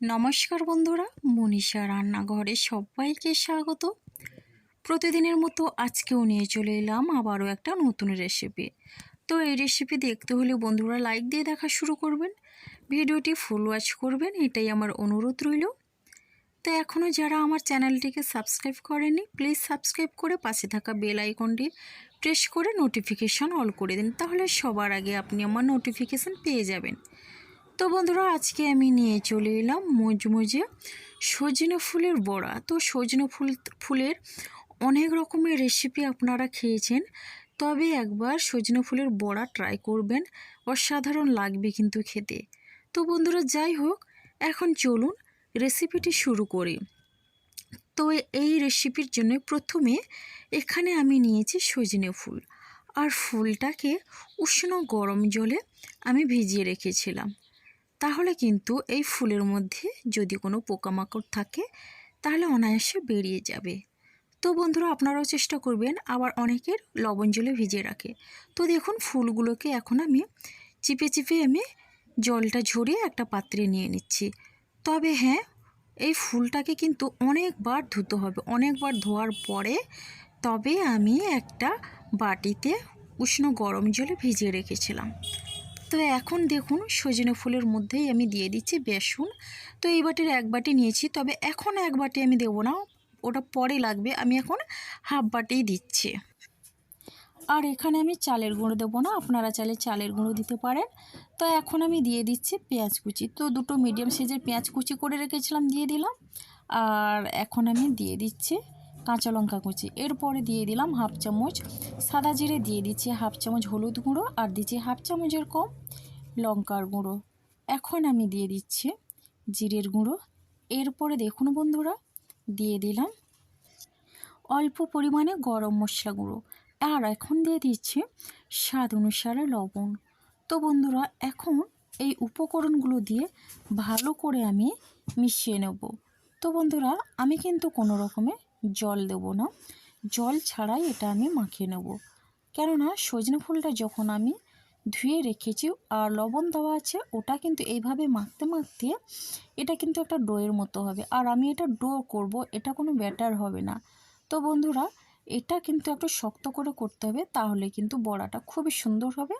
নমস্কার বন্ধুরা, মনীষা রান্নাঘরে সবাইকে স্বাগত। প্রতিদিনের মতো আজকেও নিয়ে চলে এলাম আবারও একটা নতুন রেসিপি তো এই রেসিপি দেখতে হলে বন্ধুরা লাইক দিয়ে দেখা শুরু করবেন, ভিডিওটি ফুল ওয়াচ করবেন, এটাই আমার অনুরোধ রইল। তো এখনও যারা আমার চ্যানেলটিকে সাবস্ক্রাইব করেনি প্লিজ সাবস্ক্রাইব করে পাশে থাকা বেল আইকনটি প্রেস করে নোটিফিকেশান অল করে দিন, তাহলে সবার আগে আপনি আমার নোটিফিকেশান পেয়ে যাবেন। তো বন্ধুরা, আজকে আমি নিয়ে চলে এলাম মজমজে সজনে ফুলের বড়া। তো সজনে ফুল, ফুলের অনেক রকমের রেসিপি আপনারা খেয়েছেন, তবে একবার সজনে ফুলের বড়া ট্রাই করবেন। অসাধারণ লাগবে কিন্তু খেতে। তো বন্ধুরা, যাই হোক, এখন চলুন রেসিপিটি শুরু করি। তো এই রেসিপির জন্য প্রথমে এখানে আমি নিয়েছি সজনে ফুল। আর ফুলটাকে উষ্ণ গরম জলে আমি ভিজিয়ে রেখেছিলাম। তাহলে কিন্তু এই ফুলের মধ্যে যদি কোনো পোকামাকড় থাকে, তাহলে অনায়াসে বেরিয়ে যাবে। তো বন্ধুরা, আপনারাও চেষ্টা করবেন আবার অনেকের লবণ জলে ভিজিয়ে রাখে। তো দেখুন, ফুলগুলোকে এখন আমি চিপে চিপে আমি জলটা ঝরিয়ে একটা পাত্রে নিয়ে নিচ্ছি। তবে হ্যাঁ এই ফুলটাকে কিন্তু অনেকবার ধুতে হবে। অনেকবার ধোয়ার পরে তবে আমি একটা বাটিতে উষ্ণ গরম জলে ভিজিয়ে রেখেছিলাম। তো এখন দেখুন, সজনে ফুলের মধ্যেই আমি দিয়ে দিচ্ছি বেসন। তো এই বাটির এক বাটি নিয়েছি, তবে এখন এক বাটি আমি দেবো না, ওটা পরে লাগবে, আমি এখন হাফ বাটিই দিচ্ছি। আর এখানে আমি চালের গুঁড়ো দেবো না, আপনারা চাইলে চালের গুঁড়ো দিতে পারেন। তো এখন আমি দিয়ে দিচ্ছি পেঁয়াজ কুচি। তো দুটো মিডিয়াম সাইজের পেঁয়াজ কুচি করে রেখেছিলাম, দিয়ে দিলাম। আর এখন আমি দিয়ে দিচ্ছি কাঁচা লঙ্কা কুচি। এরপরে দিয়ে দিলাম হাফ চামচ সাদা জিরে, দিয়ে দিচ্ছি হাফ চামচ হলুদ গুঁড়ো আর দিচ্ছি হাফ চামচের কম লঙ্কার গুঁড়ো। এখন আমি দিয়ে দিচ্ছি জিরের গুঁড়ো। এরপরে দেখুন বন্ধুরা, দিয়ে দিলাম অল্প পরিমাণে গরম মশলা গুঁড়ো। আর এখন দিয়ে দিচ্ছি স্বাদ অনুসারে লবণ। তো বন্ধুরা, এখন এই উপকরণগুলো দিয়ে ভালো করে আমি মিশিয়ে নেব। তো বন্ধুরা, আমি কিন্তু কোনো রকমে জল দেব না। জল ছাড়াই এটা আমি মাখিয়ে নেব। কেননা সজনে ফুলটা যখন আমি ধুয়ে রেখেছি আর লবণ দেওয়া আছে, ওটা কিন্তু এইভাবে মাখতে মাখতে এটা কিন্তু একটা ডোয়ের মতো হবে। আর আমি এটা ডো করব, এটা কোনো ব্যাটার হবে না। তো বন্ধুরা এটা কিন্তু একটু শক্ত করে করতে হবে, তাহলে কিন্তু বড়াটা খুবই সুন্দর হবে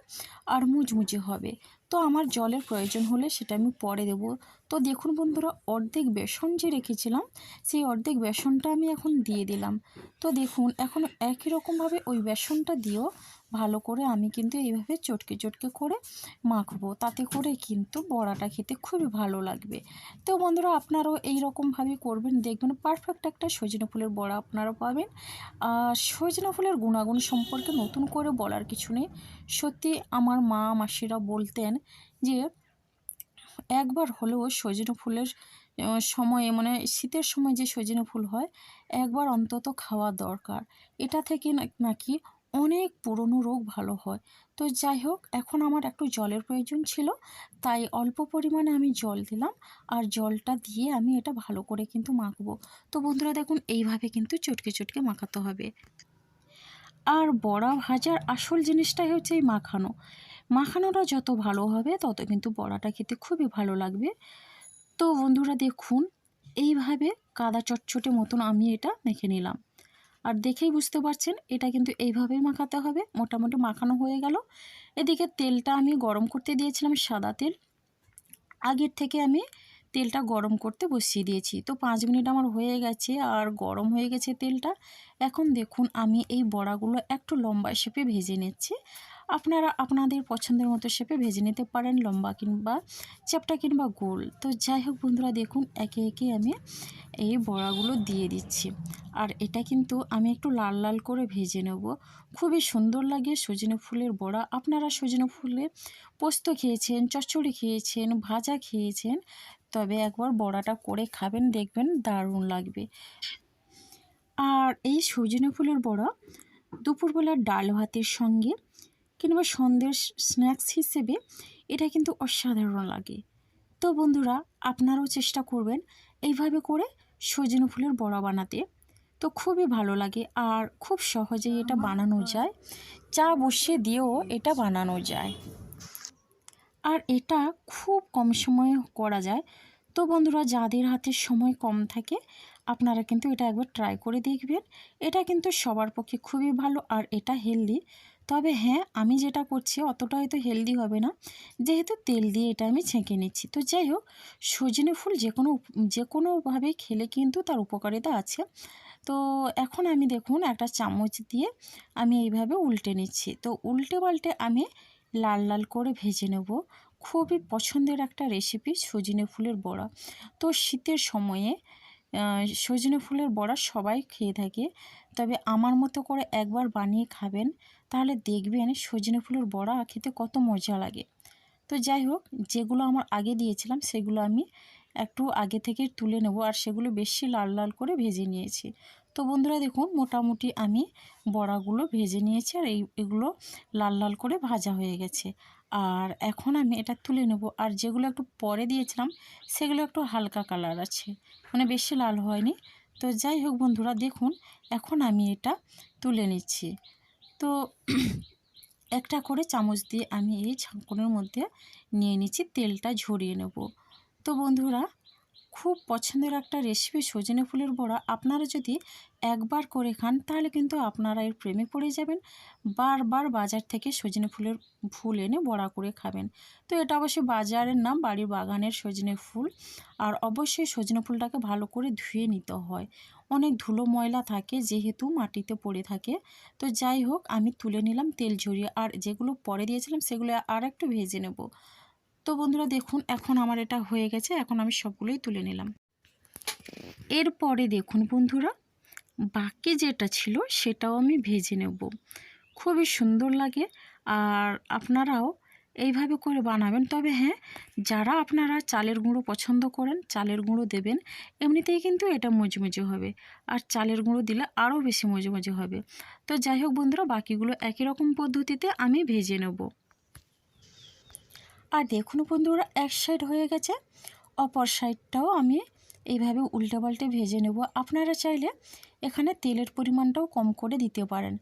আর মুচমুচে হবে। তো আমার জলের প্রয়োজন হলে সেটা আমি পরে দেব। তো দেখুন বন্ধুরা, অর্ধেক বেসন যে রেখেছিলাম, সেই অর্ধেক বেসনটা আমি এখন দিয়ে দিলাম। তো দেখুন, এখন একই রকমভাবে ওই বেসনটা দিয়েও ভালো করে আমি কিন্তু এইভাবে চটকে চটকে করে মাখবো। তাতে করে কিন্তু বড়াটা খেতে খুবই ভালো লাগবে। তো বন্ধুরা, আপনারাও এই রকমভাবে করবেন। দেখবেন পারফেক্ট একটা সজনে ফুলের বড়া আপনারা পাবেন। আর সজনে ফুলের গুণাগুণ সম্পর্কে নতুন করে বলার কিছু নেই। সত্যি আমার মা, মাসিরা বলতেন যে, একবার হলেও সজনে ফুলের সময়ে মানে শীতের সময় যে সজনে ফুল হয়, একবার অন্তত খাওয়া দরকার। এটা থেকে নাকি অনেক পুরনো রোগ ভালো হয়। তো যাই হোক, এখন আমার একটু জলের প্রয়োজন ছিল, তাই অল্প পরিমাণে আমি জল দিলাম আর জলটা দিয়ে আমি এটা ভালো করে কিন্তু মাখবো। তো বন্ধুরা, দেখুন, এইভাবে কিন্তু চটকে চটকে মাখাতে হবে। আর বড়া ভাজার আসল জিনিসটাই হচ্ছে এই মাখানো। মাখানোটা যত ভালো হবে, তত কিন্তু বড়াটা খেতে খুবই ভালো লাগবে। তো বন্ধুরা, দেখুন, এইভাবে কাদা চটচটে মতন আমি এটা মেখে নিলাম। আর দেখেই বুঝতে পারছেন, এটা কিন্তু এইভাবেই মাখাতে হবে। মোটামুটি মাখানো হয়ে গেল। এদিকে তেলটা আমি গরম করতে দিয়েছিলাম সাদা তেল। আগের থেকে আমি তেলটা গরম করতে বসিয়ে দিয়েছি। তো পাঁচ মিনিট আমার হয়ে গেছে আর গরম হয়ে গেছে তেলটা। এখন দেখুন, আমি এই বড়াগুলো একটু লম্বা শেপে ভেজে নিচ্ছি। আপনারা আপনাদের পছন্দের মতো শেপে ভেজে নিতে পারেন, লম্বা কিংবা চ্যাপটা কিংবা গোল। তো যাই হোক বন্ধুরা, দেখুন, একে একে আমি এই বড়াগুলো দিয়ে দিচ্ছি। আর এটা কিন্তু আমি একটু লাল লাল করে ভেজে নেব। খুবই সুন্দর লাগে সজনে ফুলের বড়া। আপনারা সজনে ফুলের পোস্ত খেয়েছেন, চচ্চড়ি খেয়েছেন, ভাজা খেয়েছেন, তবে একবার বড়াটা করে খাবেন, দেখবেন দারুণ লাগবে। আর এই সজনে ফুলের বড়া দুপুরবেলার ডাল ভাতের সঙ্গে কিংবা সন্ধ্যের স্ন্যাক্স হিসেবে এটা কিন্তু অসাধারণ লাগে। তো বন্ধুরা, আপনারাও চেষ্টা করবেন এইভাবে করে সজনে ফুলের বড়া বানাতে। তো খুবই ভালো লাগে আর খুব সহজেই এটা বানানো যায়। চা বসিয়ে দিয়েও এটা বানানো যায়। আর এটা খুব কম সময়ে করা যায়। তো বন্ধুরা, যাদের হাতে সময় কম থাকে, আপনারা কিন্তু এটা একবার ট্রাই করে দেখবেন। এটা কিন্তু সবার পক্ষে খুবই ভালো আর এটা হেলদি তবে হ্যাঁ আমি যেটা করছি অতটা হয়তো হেলদি হবে না। যেহেতু তেল দিয়ে এটা আমি ছেঁকে নিচ্ছি। তো যাই হোক, সজনে ফুল যে কোনো যে কোনোভাবে খেলে কিন্তু তার উপকারিতা আছে। তো এখন আমি দেখুন একটা চামচ দিয়ে আমি এইভাবে উল্টে নিচ্ছি। তো উল্টে পাল্টে আমি লাল লাল করে ভেজে নেব। খুবই পছন্দের একটা রেসিপি সজনে ফুলের বড়া। তো শীতের সময়ে সজনে ফুলের বড়া সবাই খেয়ে থাকে। তবে আমার মতো করে একবার বানিয়ে খাবেন। তাহলে দেখবেন সজনে ফুলের বড়া খেতে কত মজা লাগে। তো যাই হোক, যেগুলো আমার আগে দিয়েছিলাম, সেগুলো আমি একটু আগে থেকে তুলে নেব আর সেগুলো বেশি লাল লাল করে ভেজে নিয়েছি। তো বন্ধুরা দেখুন, মোটামুটি আমি বড়াগুলো ভেজে নিয়েছি আর এই, এগুলো লাল লাল করে ভাজা হয়ে গেছে। আর এখন আমি এটা তুলে নেব আর যেগুলো একটু পরে দিয়েছিলাম, সেগুলো একটু হালকা কালার আছে মানে বেশি লাল হয়নি। তো যাই হোক বন্ধুরা, দেখুন, এখন আমি এটা তুলে নিচ্ছি। তো একটা করে চামচ দিয়ে আমি এই ছাঁকুনের মধ্যে নিয়ে নিচ্ছি, তেলটা ঝরিয়ে নেব। তো বন্ধুরা, খুব পছন্দের একটা রেসিপি সজনে ফুলের বড়া। আপনারা যদি একবার করে খান, তাহলে কিন্তু আপনারা এর প্রেমে পড়ে যাবেন। বারবার বাজার থেকে সজনে ফুলের ফুল এনে বড়া করে খাবেন। তো এটা অবশ্যই বাজারের নাম, বাড়ির বাগানের সজনে ফুল। আর অবশ্যই সজনে ফুলটাকে ভালো করে ধুয়ে নিতে হয়। অনেক ধুলো ময়লা থাকে, যেহেতু মাটিতে পড়ে থাকে। তো যাই হোক, আমি তুলে নিলাম তেল ঝরিয়ে, আর যেগুলো পরে দিয়েছিলাম সেগুলো আর একটু ভেজে নেব। তো বন্ধুরা, দেখুন, এখন আমার এটা হয়ে গেছে, এখন আমি সবগুলোই তুলে নিলাম। এরপরে দেখুন বন্ধুরা, বাকি যেটা ছিল সেটাও আমি ভেজে নেব। খুবই সুন্দর লাগে, আর আপনারাও এইভাবে করে বানাবেন। তবে হ্যাঁ যারা আপনারা চালের গুঁড়ো পছন্দ করেন, চালের গুঁড়ো দেবেন, এমনিতেই কিন্তু এটা মুচমুচে হবে। আর চালের গুঁড়ো দিলে আরও বেশি মুচমুচে হবে। তো যাই হোক বন্ধুরা, বাকিগুলো একই রকম পদ্ধতিতে আমি ভেজে নেব। আর দেখুন বন্ধুরা, এক সাইড হয়ে গেছে। অপর সাইডটাও আমি এইভাবে উল্টে পাল্টে ভেজে নেব। আপনারা চাইলে এখানে তেলের পরিমাণটাও কম করে দিতে পারেন।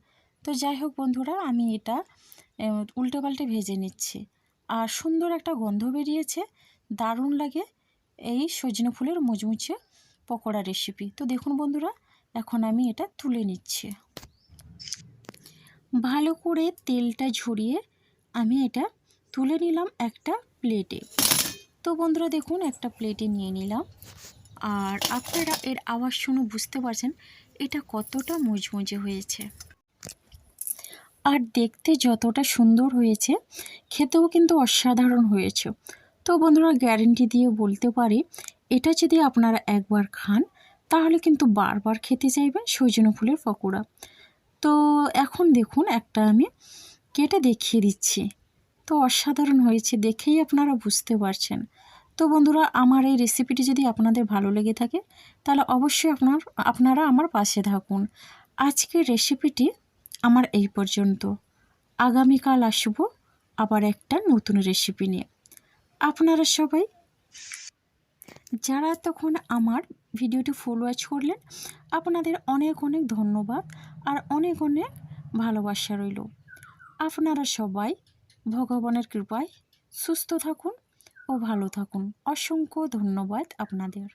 তো যাই হোক বন্ধুরা, আমি এটা উল্টে পাল্টে ভেজে নিচ্ছি। আর সুন্দর একটা গন্ধ বেরিয়েছে। দারুণ লাগে এই সজনে ফুলের মুচমুচে পকোড়া রেসিপি তো দেখুন বন্ধুরা, এখন আমি এটা তুলে নিচ্ছি। ভালো করে তেলটা ঝরিয়ে আমি এটা তুলে নিলাম একটা প্লেটে তো বন্ধুরা, দেখুন, একটা প্লেটে নিয়ে নিলাম। আর আপনারা এর আওয়াজ শুনে বুঝতে পারছেন এটা কতটা মুচমুচে হয়েছে। আর দেখতে যতটা সুন্দর হয়েছে, খেতেও কিন্তু অসাধারণ হয়েছে। তো বন্ধুরা গ্যারেন্টি দিয়ে বলতে পারি, এটা যদি আপনারা একবার খান, তাহলে কিন্তু বারবার খেতে চাইবেন সজনে ফুলের পকোড়া। তো এখন দেখুন, একটা আমি কেটে দেখিয়ে দিচ্ছি। তো অসাধারণ হয়েছে, দেখেই আপনারা বুঝতে পারছেন। তো বন্ধুরা, আমার এই রেসিপিটি যদি আপনাদের ভালো লেগে থাকে, তাহলে অবশ্যই আপনার, আপনারা আমার পাশে থাকুন। আজকের রেসিপিটি আমার এই পর্যন্ত। আগামীকাল আসব আবার একটা নতুন রেসিপি নিয়ে। আপনারা সবাই যারা তখন আমার ভিডিওটি ফুল ওয়াচ করলেন, আপনাদের অনেক অনেক ধন্যবাদ আর অনেক অনেক ভালোবাসা রইল। আপনারা সবাই ভগবানের কৃপায় সুস্থ থাকুন ও ভালো থাকুন। অসংখ্য ধন্যবাদ আপনাদের।